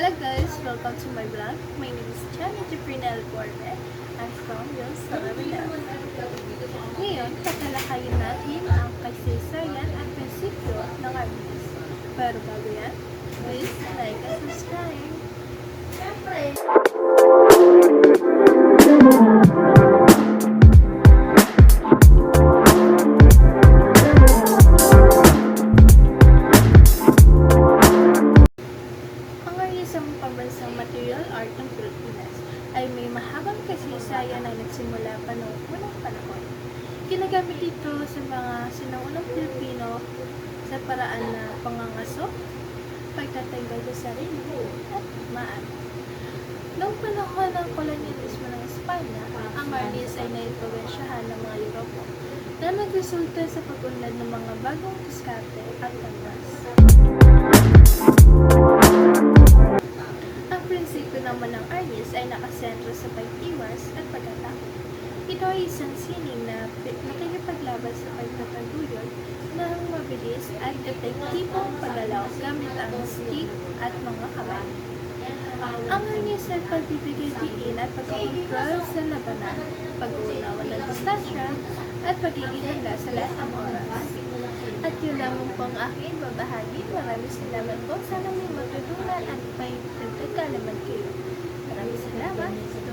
Hello guys! Welcome to my vlog. My name is Chani Jeprinel Borbe. I'm from Los Calabanas. Ngayon, tatalakayin natin ang kasaysayan at prinsipyo ng artist. Pero bago yan, please like and subscribe. Material art ng Pilipinas ay may mahabang kasaysayan na nagsimula pa noong unang panahon. Ginagamit ito sa mga sinaunang Pilipino sa paraan na pangangaso, pagtatanggal sa sarili, at maan. Noong panahon ng kolonyalismo ng Espanya, ang arnis ay naimpluwensyahan ng mga Europo na nagresulta sa pag-unlad ng mga bagong diskarte at kanvas. Arnis ay nakasentro sa pag-iwas at pagkatao. Ito ay isang sining na nakikipaglaban sa pagtataguyod ng mabilis at epektibong paggalaw gamit ang stick at mga kamay. Ang arnis ay pagbibigay diin at pagkakontrol sa labanan, pag-uunawa ng distansya, at pagiging handa sa lahat ng oras. At yun lang po ang aking babahagi. Maraming salamat po. Sana may matutunan at may nagkakalaman kayo. Salamat.